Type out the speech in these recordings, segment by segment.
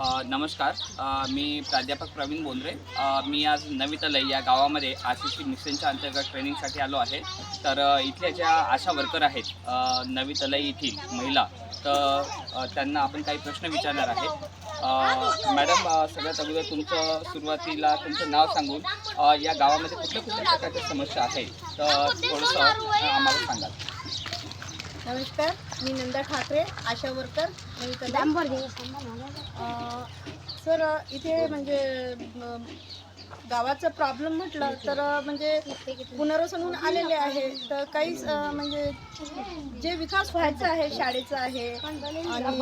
नमस्कार. मी प्राध्यापक प्रवीण बोंद्रे. मी आज नवी तलई या गावामध्ये आर सी मिशनच्या अंतर्गत ट्रेनिंगसाठी आलो आहे. तर इथल्या ज्या आशा वर्कर आहेत नवी तलई येथील महिला तर त्यांना आपण काही प्रश्न विचारणार आहे. मॅडम सगळ्यात अगोदर तुमचं सुरुवातीला तुमचं नाव सांगून या गावामध्ये कुठल्या कुठल्या प्रकारच्या समस्या आहेत? तर थोडंसं आम्हाला सांगाल. नमस्कार मी नंदा ठाकरे आशा वर्कर नवी सर इथे म्हणजे गावाचं प्रॉब्लेम म्हटलं तर म्हणजे पुनर्वसन होऊन आलेले आहे. तर काही अं, म्हणजे जे विकास व्हायचा आहे शाळेचं आहे आणि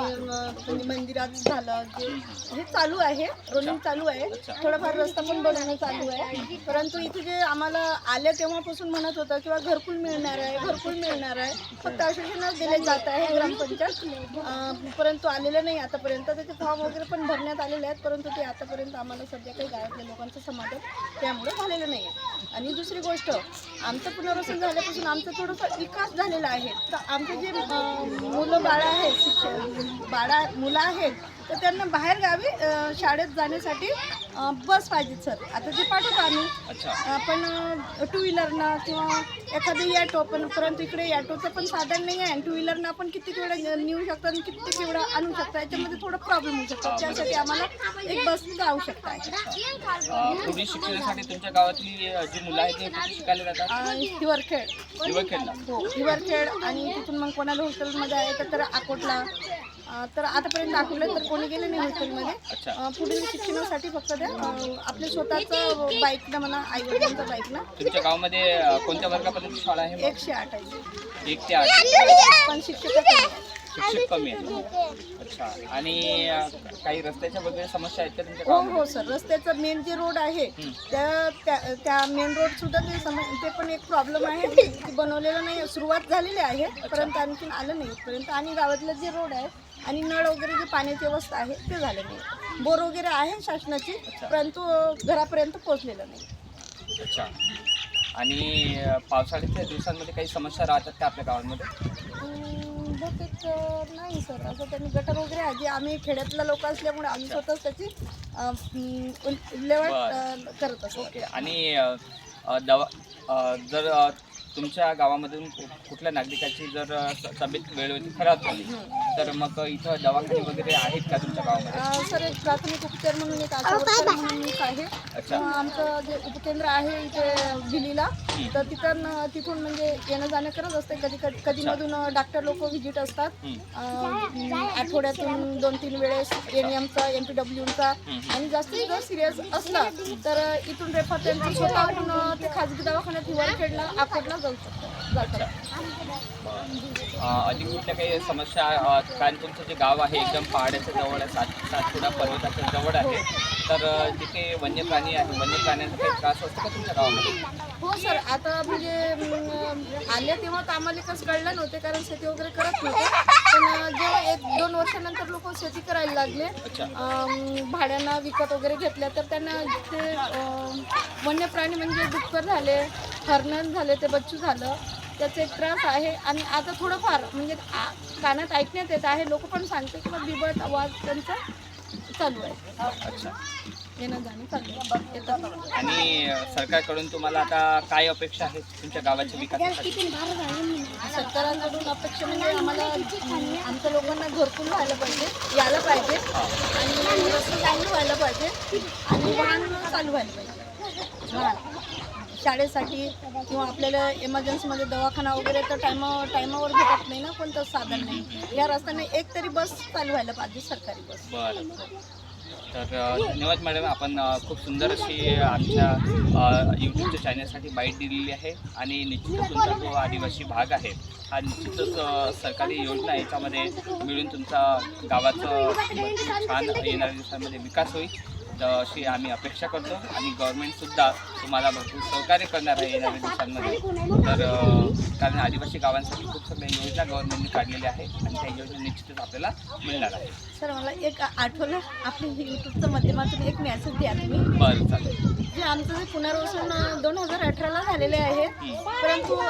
म्हणजे मंदिरात झालं जे हे चालू आहे रोलिंग चालू आहे. थोडंफार रस्ता पण बनवणं चालू आहे. परंतु इथे जे आम्हाला आल्या तेव्हापासून म्हणत होतं किंवा घरकुल मिळणार आहे घरकुल मिळणार आहे. फक्त आश्वासनच दिले जात आहे ग्रामपंचायत. परंतु आलेलं नाही आतापर्यंत. त्याचे फॉर्म वगैरे पण भरण्यात आलेले आहेत परंतु ते आतापर्यंत आम्हाला सध्या काही गावातल्या लोकांचं समाधान त्यामुळे झालेलं नाही आहे आणि दुसरी गोष्ट आमचं पुनर्वसन झाल्यापासून आमचा थोडासा विकास झालेला आहे. तर आमचे जे मुलं बाळं आहेत शिक्षण बाळा मुलं आहेत तर त्यांना बाहेर गावी शाळेत जाण्यासाठी बस पाहिजे सर. आता ते पाठवतो आम्ही. आपण टू व्हीलरनं किंवा एखादं ॲटो पण परंतु इकडे ॲटोचं पण साधन नाही आहे. टू व्हीलरनं आपण किती वेळा नेऊ शकतो आणि किती वेळा आणू शकतो याच्यामध्ये थोडं प्रॉब्लेम होऊ शकतो. त्यासाठी आम्हाला एक बसची आवश्यकता आहे शिक्षणासाठी तुमच्या गावातली अ, जी मुलं आहेत ते कुठे शिकायला जातात? आणि हिवरखेड. हिवरखेडला. हो हिवरखेड आणि तिथून मग कोणाला हॉस्टेलमध्ये आहे तर अकोटला. अं, तर आतापर्यंत अकोटला तर कोणी गेले नाही हॉस्टेलमध्ये पुढील शिक्षणासाठी फक्त त्या आपल्या स्वतःचं बाईकनं म्हणा आई वडिलांचं बाईकनं. तुमच्या गावामध्ये कोणत्या वर्गापर्यंत शाळा आहे? एकशे आठ आहे एक ते आठ. पण शिक्षक. शिक्षक कमी आहेत. अच्छा. आणि काही रस्त्याच्या वगैरे समस्या आहेत का तुमच्या हो हो सर. रस्त्याचं मेन जे रोड आहे. त्या त्या- मेन रोड सुद्धा ते सम ते पण एक प्रॉब्लेम आहे. की बनवलेलं नाही. सुरुवात झालेली आहे. परंतु आणखीन आलं नाही. इथपर्यंत आणि गावातलं जे रोड आहे आणि नळ वगैरे जे पाण्याची व्यवस्था आहे ते झालं नाही. बोर वगैरे आहे शासनाची परंतु घरापर्यंत पोहोचलेलं नाही. अच्छा. आणि पावसाळ्याच्या दिवसांमध्ये काही समस्या राहतात का आपल्या गावांमध्ये? बहुतेक नाही सर. असं त्यांनी गटर वगैरे आहे. जे आम्ही खेड्यातला लोक असल्यामुळे आम्ही स्वतःच त्याची अं, करत असतो. ओके. आणि अ, दवा अ, जर अ, तुमच्या गावामधून कुठल्या नागरिकाची जर तब्येत वेळोवेळी खराब झाली तर मग इथं दवाखाने वगैरे आहेत का तुमच्या गावामध्ये? सर एक प्राथमिक उपचार म्हणून एक आशा वर्कर म्हणून एक आहे. आमचं जे उपकेंद्र आहे इथे दिल्लीला तर तिथं तिथून म्हणजे येणं जाणं करत असते. कधी कधी कधी मधून डॉक्टर लोक व्हिजिट असतात. आठवड्यातून दोन तीन वेळेस एन एमचा एम पी डब्ल्यूचा आणि जास्तीत जास्त सिरियस असला तर इथून रेफर त्यांचं स्वतःहून ते खाजगी दवाखान्यात हिवरखेडला अकोटला जाऊ अधिक कुठल्या काही समस्या कारण तुमचं जे गाव आहे एकदम पहाडाच्या जवळ आहे सात सातपुडा पर्वताच्या जवळ आहे तर जिथे वन्य प्राणी आहे वन्य प्राण्यांचा काही त्रास असतो का तुमच्या गावामध्ये? हो सर. आता म्हणजे आले तेव्हा आम्हाला कसं कळलं नव्हते कारण शेती वगैरे करत नव्हते. पण जेव्हा एक दोन वर्षानंतर लोक शेती करायला लागले भाड्यानं विकत वगैरे घेतल्या तर त्यांना ते वन्य प्राणी म्हणजे डुक्कर झाले हरणण झाले ते बच्चू झालं त्याचा एक त्रास आहे. आणि आता थोडंफार म्हणजे कानात ऐकण्यात येत आहे. लोक पण सांगते की बिबट आवाज त्यांचा चालू आहे. अच्छा. येणं जाणं चालू आहे. आणि सरकारकडून तुम्हाला आता काय अपेक्षा आहे तुमच्या गावाच्या विकासासाठी? सरकारांकडून अपेक्षा म्हणजे आम्हाला आमच्या लोकांना घरकुल व्हायला पाहिजे यायला पाहिजे. आणि रस्ते चांगले व्हायला पाहिजे. आणि वाहन चालू व्हायला पाहिजे. शाळेसाठी किंवा आपल्याला इमर्जन्सीमध्ये दवाखाना वगैरे तर टायमा टायमावर भेटत नाही ना कोणतं साधन नाही. या रस्त्याने एक तरी बस चालू व्हायला पाहिजे सरकारी बस बरं तर धन्यवाद मॅडम आपण खूप सुंदर अशी आमच्या यूट्यूबच्या चॅनलसाठी बाईट दिलेली आहे आणि निश्चितच तुमचा जो आदिवासी भाग आहे हा निश्चितच सरकारी योजना याच्यामध्ये मिळून तुमचा गावाचं छान येणाऱ्या दिवसांमध्ये विकास होईल. अशी आम्ही अपेक्षा करतो आणि गव्हर्नमेंटसुद्धा तुम्हाला भरपूर सहकार्य करणार आहे येणाऱ्या दिवसांमध्ये. तर कारण आदिवासी गावांसाठी खूप सगळ्या योजना गव्हर्नमेंटने काढलेल्या आहेत आणि त्या योजना निश्चितच आपल्याला मिळणार आहे सर मला एक आठवलं आपल्या यूट्यूबच्या माध्यमातून एक मेसेज द्या तुम्ही. बरं चालेल. जे आमचं जे पुनर्वसन दोन हजार अठराला झालेले आहे परंतु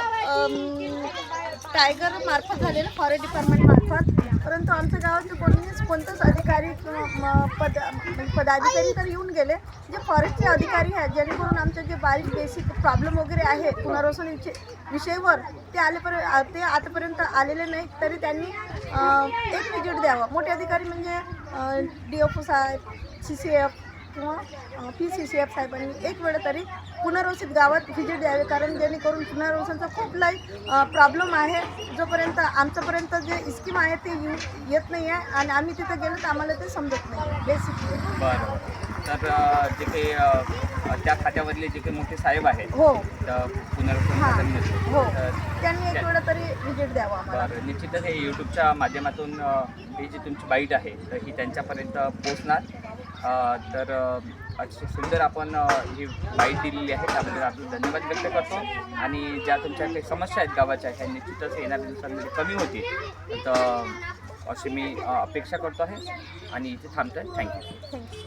टायगर मार्फत झालेलं फॉरेस्ट डिपार्टमेंट मार्फत परंतु आमच्या गावात कोणीच कोणतंच अधिकारी किंवा पद म्हणजे पदाधिकारी तर येऊन गेले. जे फॉरेस्टचे अधिकारी आहेत जेणेकरून आमचे जे बारीक बेसिक प्रॉब्लेम वगैरे आहे पुनर्वसन विषय विषयवर ते आलेपर्यंत ते आतापर्यंत आलेले नाही तरी त्यांनी एक विजिट द्यावं. मोठे अधिकारी म्हणजे डी एफ ओ साहेब सी सी एफ किंवा पी सी सी एफ साहेबांनी एक वेळ तरी पुनर्वसित गावात व्हिजिट द्यावे कारण जेणेकरून पुनर्वसनचा खूप लई प्रॉब्लेम आहे जोपर्यंत आमच्यापर्यंत जे स्कीम आहे ते येऊ येत नाही आहे आणि आम्ही तिथे गेलो तर आम्हाला ते समजत नाही बेसिकली बरं. तर जे काही त्या खात्यामधले जे काही मोठे साहेब आहेत हो. पुनर्वसन हां. त्यांनी एक वेळ तरी व्हिजिट द्यावा आम्हाला. निश्चितच हे यूट्यूबच्या माध्यमातून ही जी तुमची बाईट आहे तर ही त्यांच्यापर्यंत पोहोचणार. अ, तर अतिशय सुंदर आपण ही माहिती दिलेली आहे. त्याबद्दल आपण धन्यवाद व्यक्त करतो. आणि ज्या तुमच्या काही समस्या आहेत गावाच्या ह्या निश्चितच येणाऱ्या दिवसांमध्ये कमी होतील. तर अशी मी अपेक्षा करतो आहे. आणि इथे थांबतो आहे थँक्यू थँक्यू